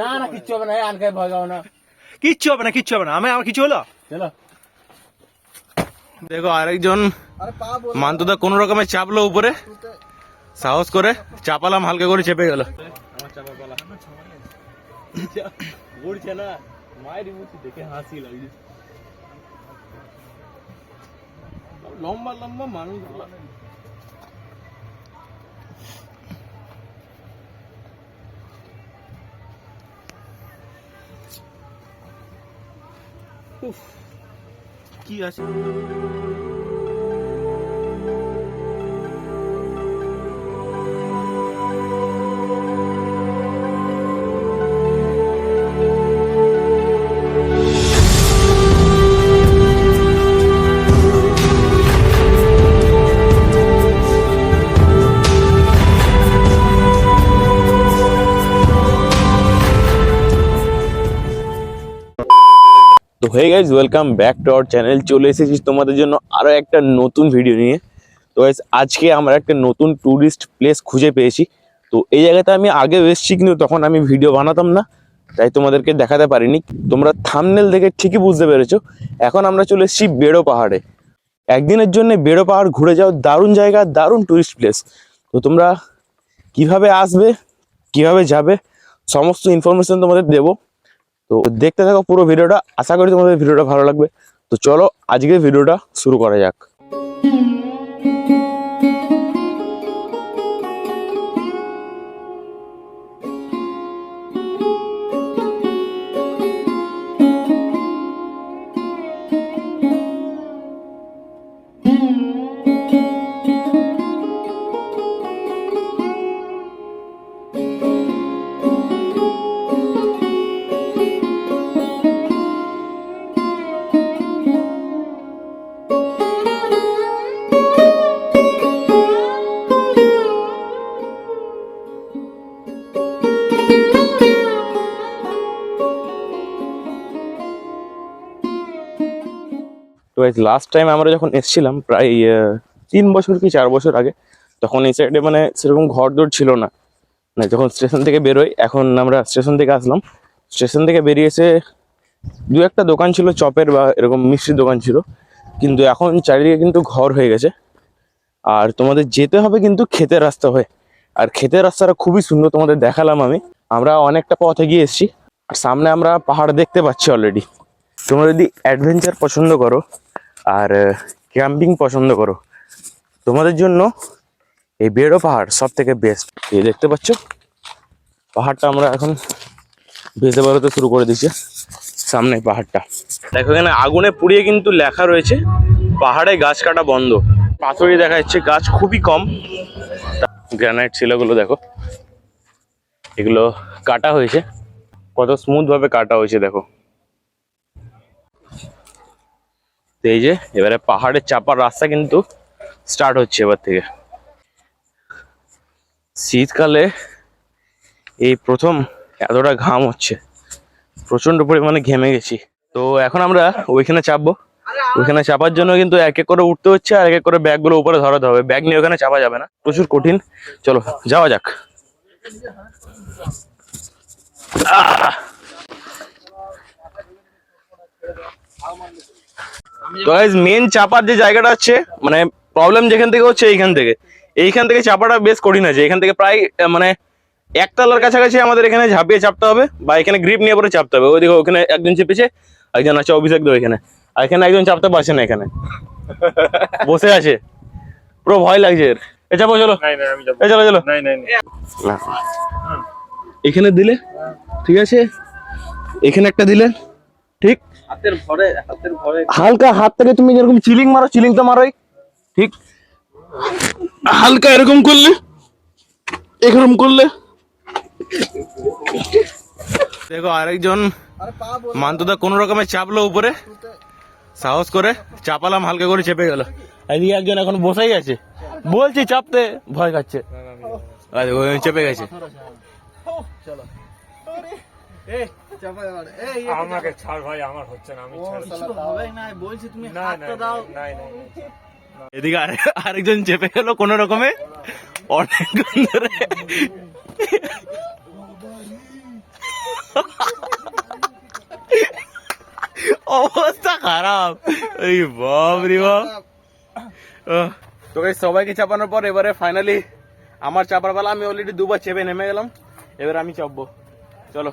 না না কিচ্ছু হবে না ভয় খাও না। কিচ্ছু হবে না কিচ্ছু হবে না। আমি আমার কিছু হলো? চলো। দেখো আরেকজন মান্তুদা কোন রকমে চাপলো উপরে। সাহস করে চাপালাম হালকা করে চেপে গেল। লম্বা লম্বা মানুষ কি আছে? Hey guys welcome back to our channel চলে এসেছি তোমাদের জন্য আরও একটা নতুন ভিডিও নিয়ে। তো আজকে আমরা একটা নতুন ট্যুরিস্ট প্লেস খুঁজে পেয়েছি। তো এই জায়গাতে আমি আগেও এসেছি, কিন্তু তখন আমি ভিডিও বানাতাম না, তাই তোমাদেরকে দেখাতে পারিনি। তোমরা থামনেল দেখে ঠিকই বুঝতে পেরেছ। এখন আমরা চলে এসেছি বেড়ো পাহাড়ে। একদিনের জন্য বেড়ো পাহাড় ঘুরে যাও, দারুণ জায়গা, দারুণ ট্যুরিস্ট প্লেস তো তোমরা কীভাবে আসবে, কীভাবে যাবে, সমস্ত ইনফরমেশন তোমাদের দেবো। তো দেখতে থাকো পুরো ভিডিওটা। আশা করি তোমাদের ভিডিওটা ভালো লাগবে। তো চলো, আজকের ভিডিওটা শুরু করা যাক। তো লাস্ট টাইম আমরা যখন এসেছিলাম, প্রায় তিন বছর কি চার বছর আগে, তখন এই সাইডে মানে সেরকম ঘর দর ছিল না। মানে যখন স্টেশন থেকে বেরোই, এখন আমরা স্টেশন থেকে আসলাম। স্টেশন থেকে বেরিয়ে এসে দু একটা দোকান ছিল, চপের বা এরকম মিষ্টির দোকান ছিল। কিন্তু এখন চারিদিকে কিন্তু ঘর হয়ে গেছে। আর তোমাদের যেতে হবে কিন্তু ক্ষেতের রাস্তা হয়ে। আর ক্ষেতের রাস্তাটা খুবই সুন্দর তোমাদের দেখালাম আমি। আমরা অনেকটা পথে গিয়ে এসেছি। আর সামনে আমরা পাহাড় দেখতে পাচ্ছি অলরেডি তোমরা যদি অ্যাডভেঞ্চার পছন্দ করো আর ক্যাম্পিং পছন্দ করো। তোমাদের জন্য এই বেড়ো পাহাড় সব থেকে বেস্ট এই দেখতে পাচ্ছ? পাহাড়টা আমরা এখন ভেসে বেরোতে শুরু করে দিচ্ছি সামনে পাহাড়টা। দেখো এখানে আগুনে পুড়িয়ে কিন্তু লেখা রয়েছে, পাহাড়ে গাছ কাটা বন্ধ। পাথরই দেখা যাচ্ছে, গাছ খুবই কম। গ্রানাইট শিলাগুলো দেখো। এগুলো কাটা হয়েছে। কত স্মুথ ভাবে কাটা হয়েছে দেখো। তো এই যে, এবারে পাহাড়ের চাপার রাস্তা কিন্তু স্টার্ট হচ্ছে এবার থেকে। শীতকালে এই প্রথম এতটা ঘাম হচ্ছে। প্রচণ্ড পরিমাণে ঘেমে গেছি। তো এখন আমরা ওইখানে চাপবো। ওইখানে চাপার জন্য কিন্তু এক এক করে উঠতে হচ্ছে আর এক এক করে ব্যাগগুলো উপরে ধরাতে হবে। ব্যাগ নিয়ে ওখানে চাপা যাবে না। প্রচুর কঠিন। চলো, যাওয়া যাক। আহ! তো গাইজ মেন চাপার যে জায়গাটা হচ্ছে মানে প্রবলেম যেখান থেকে হচ্ছে এইখান থেকে। এইখান থেকে চাপাটা বেশ কঠিন আছে এখান থেকে প্রায় মানে একতলার কাছাকাছি আমাদের এখানে ঝাঁপিয়ে চাপতে হবে বা এখানে গ্রিপ নিয়ে পরে চাপতে হবে। ওইদিকে ওখানে একজন চেপেছে একজন আছে অভিষেক দো এখানে আর এখানে একজন চাপতে পারছে না এখানে। বসে আছে। পুরো ভয় লাগছে এর। এ চাপো চলো। এ চলো চলো। এখানে দিলে ঠিক আছে? এখানে একটা দিলে ঠিক? হাতের ভরে হাতের ভরে হালকা হাত থেকে তুমি যেরকম চিলিং মারো চিলিং তো মারোই ঠিক। হালকা এরকম করলে এরকম করলে। দেখো আরেকজন মান্তুদা কোন রকমের চাপলো উপরে। সাহস করে চাপালাম হালকা করে চেপে গেল। এদিকে একজন এখন বসেই আছে। বলছি চাপতে ভয় খাচ্ছে। চেপে গেছে। এই আমাকে ছাড় ভাই আমার হচ্ছে না আমি বলছি তুমি হাতটা দাও। এদিকে আরে- আরেকজন চেপে গেল কোন রকমে। ধরে। অবস্থা খারাপ। এই বাপ। রে বাপ তো সবাইকে চাপানোর পর এবারে ফাইনালি আমার চাপার বেলা আমি অলরেডি দুবার চেপে নেমে গেলাম। এবার আমি চাপবো। চলো।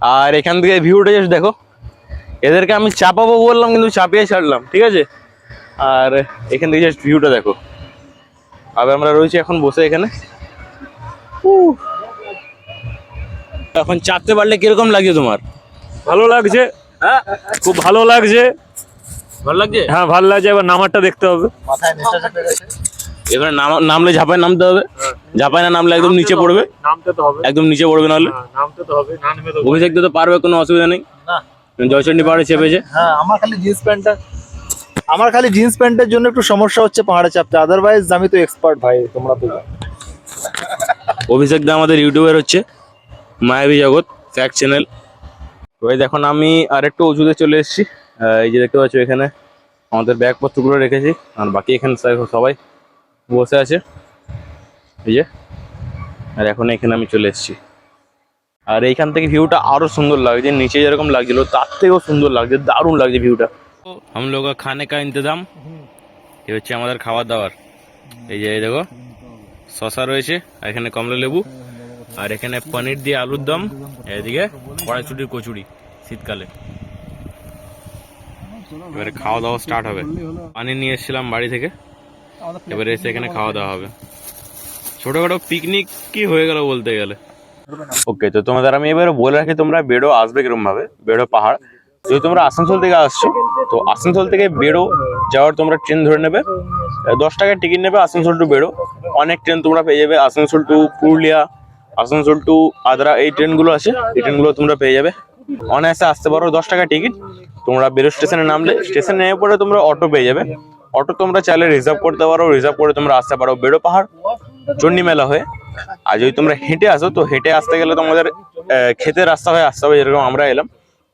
আর এখান থেকে ভিউটা জাস্ট দেখো। এদেরকে আমি চাপাবো বললাম কিন্তু চাপিয়ে ছাড়লাম ঠিক আছে? আর এখান থেকে জাস্ট ভিউটা দেখো। আবার আমরা রয়েছি এখন বসে এখানে। এখন চাপতে পারলে কীরকম লাগছে তোমার? ভালো লাগছে। হ্যাঁ? খুব ভালো লাগছে। ভালো লাগছে? হ্যাঁ ভালো লাগছে। এবার নামারটা দেখতে হবে। এবারে নাম- নামলে ঝাপায় নামতে হবে। ঝাপায় না নামলে একদম নিচে পড়বে। নামতে তো হবে। একদম নিচে পড়বে নাহলে। হ্যাঁ, নামতে তো হবে না নেমে তো অভিষেক তো পারবে কোনো অসুবিধা নেই। জয়চন্ডী পাহাড়ে চেপেছে। হ্যাঁ আমার খালি জিন্স প্যান্টটা আমার খালি জিন্স প্যান্টের জন্য একটু সমস্যা হচ্ছে পাহাড়ে চাপতে। আদারওয়াইজ আমি তো এক্সপার্ট ভাই তোমরা তো অভিষেক দা আমাদের ইউটিউবার হচ্ছে মায়াবী জগৎ ফ্যাক্ট চ্যানেল তো এই দেখুন আমি আর একটু উঁচুতে চলে এসেছি। এই যে দেখতে পাচ্ছ এখানে আমাদের ব্যাগপত্রগুলো রেখেছি। আর বাকি এখানে সবাই বসে আছে। এই যে আর এখন এখানে আমি চলে এসেছি আর এইখান থেকে ভিউটা আরো সুন্দর লাগছে নিচে যেরকম লাগছিল তার থেকেও সুন্দর লাগছে দারুণ লাগছে ভিউটা हम लोग का खाने का इंतजाम এই হচ্ছে আমাদের খাবার দাবার এই যে এই দেখো শশা রয়েছে আর এখানে কমলা লেবু আর এখানে পনির দিয়ে আলুর দম এদিকে কড়াইশুটির কচুরি শীতকালে এবারে খাওয়া দাওয়া স্টার্ট হবে পানি নিয়ে এসেছিলাম বাড়ি থেকে এবারে এসে এখানে খাওয়া দাওয়া হবে ছোটখাটো পিকনিক কি হয়ে গেল বলতে গেলে? ওকে তো তোমাদের আমি এবারে বলে রাখি, তোমরা বেড়ো আসবে কিরম ভাবে? বেড়ো পাহাড়। যদি তোমরা আসানসোল থেকে আসছো, তো আসানসোল থেকে বেড়ো যাওয়ার তোমরা ট্রেন ধরে নেবে। দশ টাকার টিকিট নেবে আসানসোল টু বেড়ো অনেক ট্রেন তোমরা পেয়ে যাবে। আসানসোল টু পুরুলিয়া, আসানসোল টু আদ্রা, এই ট্রেনগুলো আছে, এই ট্রেনগুলো তোমরা পেয়ে যাবে। অনায়াসে আসতে পারো দশ টাকা টিকিট তোমরা বেরো স্টেশনে নামলে। স্টেশনে নেমে পরে তোমরা অটো পেয়ে যাবে। অটো তোমরা চাইলে রিজার্ভ করতে পারো। রিজার্ভ করে তোমরা আসতে পারো। বেড়ো পাহাড়। চণ্ডী মেলা হয়ে। আর যদি তোমরা হেঁটে আসো তো হেঁটে আসতে গেলে তোমাদের ক্ষেতের রাস্তা হয়ে আসতে হবে যেরকম আমরা এলাম।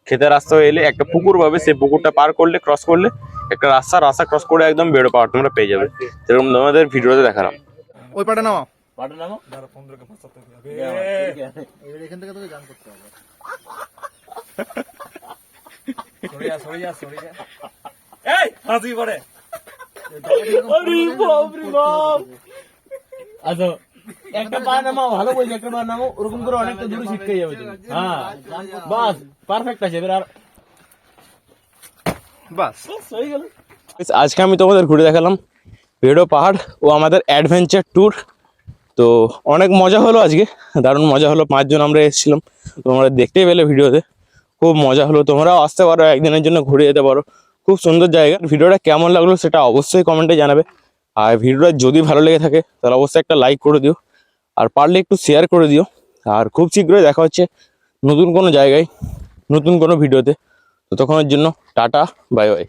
ক্ষেতের রাস্তা হয়ে এলে একটা পুকুর পাবে সেই পুকুরটা পার করলে ক্রস করলে একটা রাস্তা রাস্তা ক্রস করে একদম বেড়ো পাহাড় তোমরা পেয়ে যাবে। যেরকম তোমাদের ভিডিওতে দেখালাম। ওই পাটা নামা পাটা নামো এখান থেকে তোকে জান করতে হবে। সরে যা সরে যা সরে যা। এই হাসি পড়ে আচ্ছা একটা পা নামাও ভালো বলছি একটা পা নামাও ওরকম করে অনেকটা দূরে ছিটকে যাবে তুমি। হ্যাঁ বাস পারফেক্ট আছে এবার আর বাস। হয়ে গেল। আজকে আমি তোমাদের ঘুরে দেখালাম বেড়ো পাহাড় ও আমাদের অ্যাডভেঞ্চার ট্যুর তো অনেক মজা হলো আজকে দারুণ মজা হলো পাঁচজন আমরা এসেছিলাম তোমরা দেখতেই পেলে ভিডিওতে। খুব মজা হলো তোমরাও আসতে পারো একদিনের জন্য ঘুরে যেতে পারো। খুব সুন্দর জায়গা ভিডিওটা কেমন লাগল সেটা অবশ্যই কমেন্টে জানাবে। আর ভিডিওটা যদি ভালো লেগে থাকে, তাহলে অবশ্যই একটা লাইক করে দিও। আর পারলে একটু শেয়ার করে দিও। আর খুব শীঘ্রই দেখা হচ্ছে নতুন কোনো জায়গায়, নতুন কোনো ভিডিওতে। ততক্ষণের জন্য টাটা বাই বাই